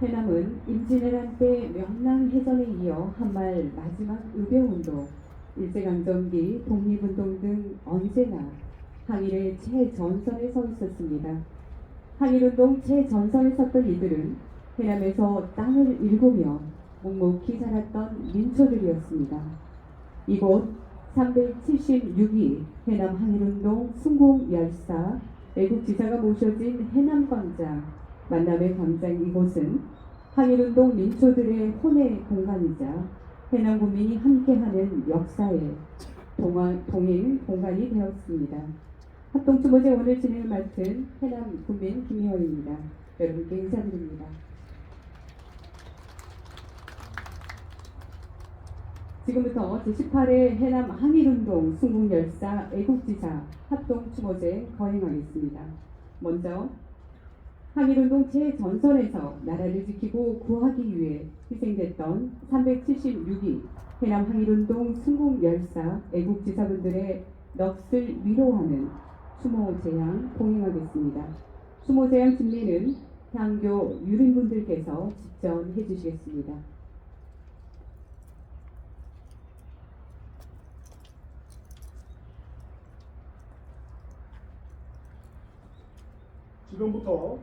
해남은 임진왜란 때 명랑 해전에 이어 한말 마지막 의병운동, 일제강점기 독립운동 등 언제나 항일의 최전선에 서 있었습니다. 항일운동 최전선에 섰던 이들은 해남에서 땅을 일구며 묵묵히 자랐던 민초들이었습니다. 이곳 376위 해남 항일운동 순공 열사 애국지사가 모셔진 해남광장 만남의 광장 이곳은 항일운동 민초들의 혼의 공간이자 해남 국민이 함께하는 역사의 동화, 동행 공간이 되었습니다. 합동주모제 오늘 진행을 맡은 해남 국민 김희원입니다. 여러분께 인사드립니다. 지금부터 제18회 해남 항일운동 순국열사 애국지사 합동추모제 거행하겠습니다. 먼저 항일운동 최전선에서 나라를 지키고 구하기 위해 희생됐던 376위 해남 항일운동 순국열사 애국지사분들의 넋을 위로하는 추모제양 공행하겠습니다. 추모제양 진리는 향교 유린분들께서 직전해 주시겠습니다. 지금부터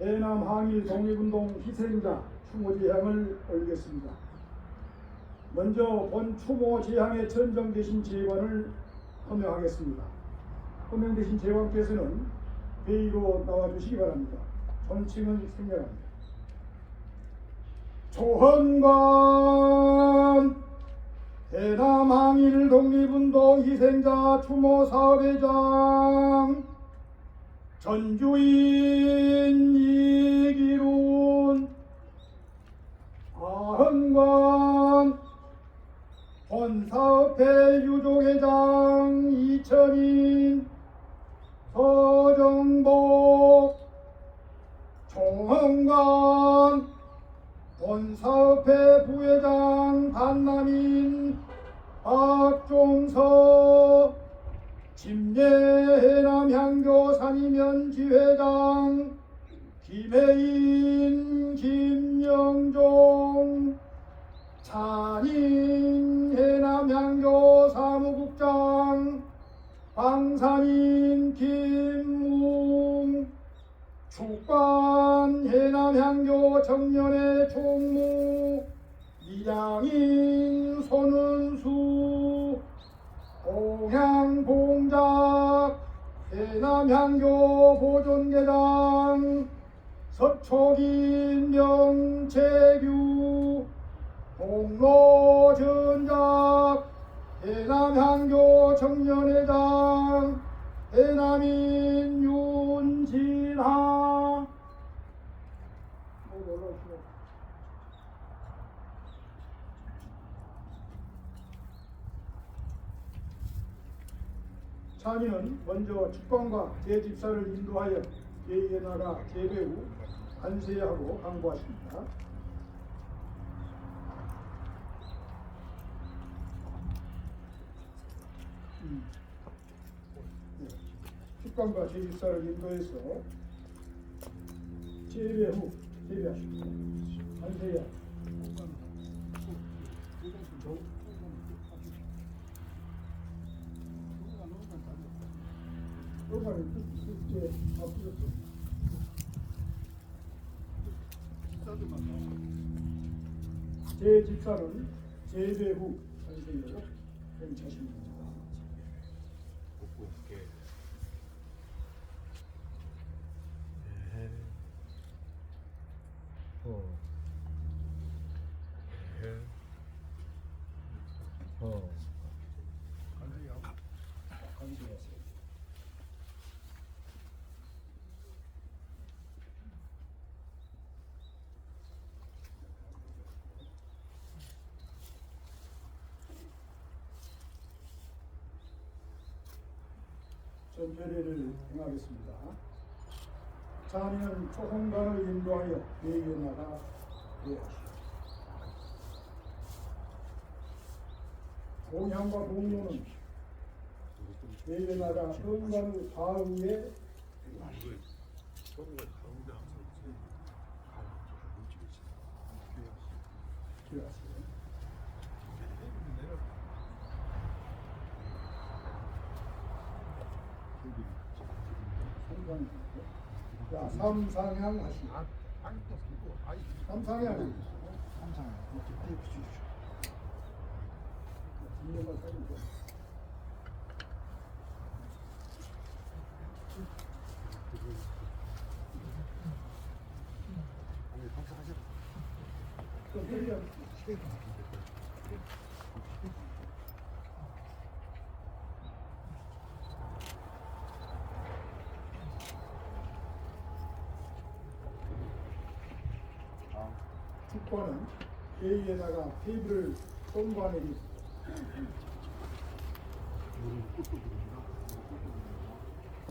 해남 항일 독립운동 희생자 추모 제향을 올리겠습니다. 먼저 본 추모 제향에 선정되신 제관을 호명하겠습니다. 호명되신 제관께서는 회의로 나와주시기 바랍니다. 존칭은 생략합니다. 조헌관 해남 항일 독립운동 희생자 추모 사업회장 전주인 이기룬 아흥관 본사업회 유족회장 이천인 서정복 총흥관 본사업회 부회장 반남인 박종서 침례해남 향교 산이면 지회장 김혜인 김영종 찬인 해남 향교 사무국장 방산인 김웅 축관 해남 향교 청년의 총무 이장인 손 향교 보존계장 서초긴 명채규 공로전작 해남향교 청년회장 해남인 윤진하 모두 올라오시고. 찬이는 먼저 축관과 대집사를 인도하여 예의에 나가 예배 후 안세하고 강구하십니다. 음. 네. 제집사를 인도해서 예배 후 예배하십니다. 안세야. 요번에 이 제 집사는 제배 후 선생님으로 행차십니다. 전결례를 행하겠습니다. 자는 초혼관을 인도하여 내게 나가 되었습니다. 공향과 공로는 내게 나가 현관을 바위에 되었습니다. 아직도 있고 아이 삼상향. 삼상 이렇게 주십시오. 이해가 되는데. 아니 감사하셔. 좀 드려. 아, 축구는 A에다가 테이블을 손관에게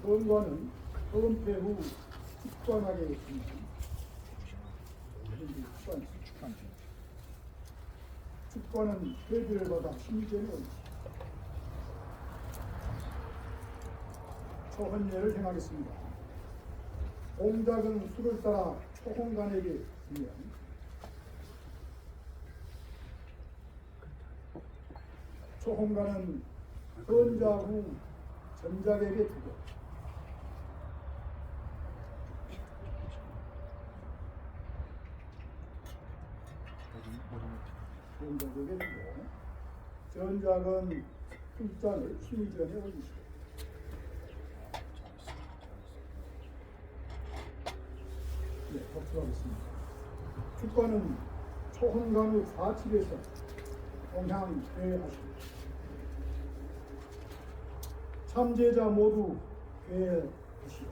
선관은 은폐 후 축관하게 했습니다. 축관, 축한 축관은 퇴비를 받아 심전에 초헌례를 행하겠습니다. 공작은 수를 따라 초홍간에게 주면 초홍간은 헌자 후 전작에게 주고 전작에게 주고 전작은 술잔을 심전에 올리시고 네, 법수하겠습니다. 축가는 초혼간 후 4칠에서 동향회하십니다. 참제자 모두 꿇으십시오.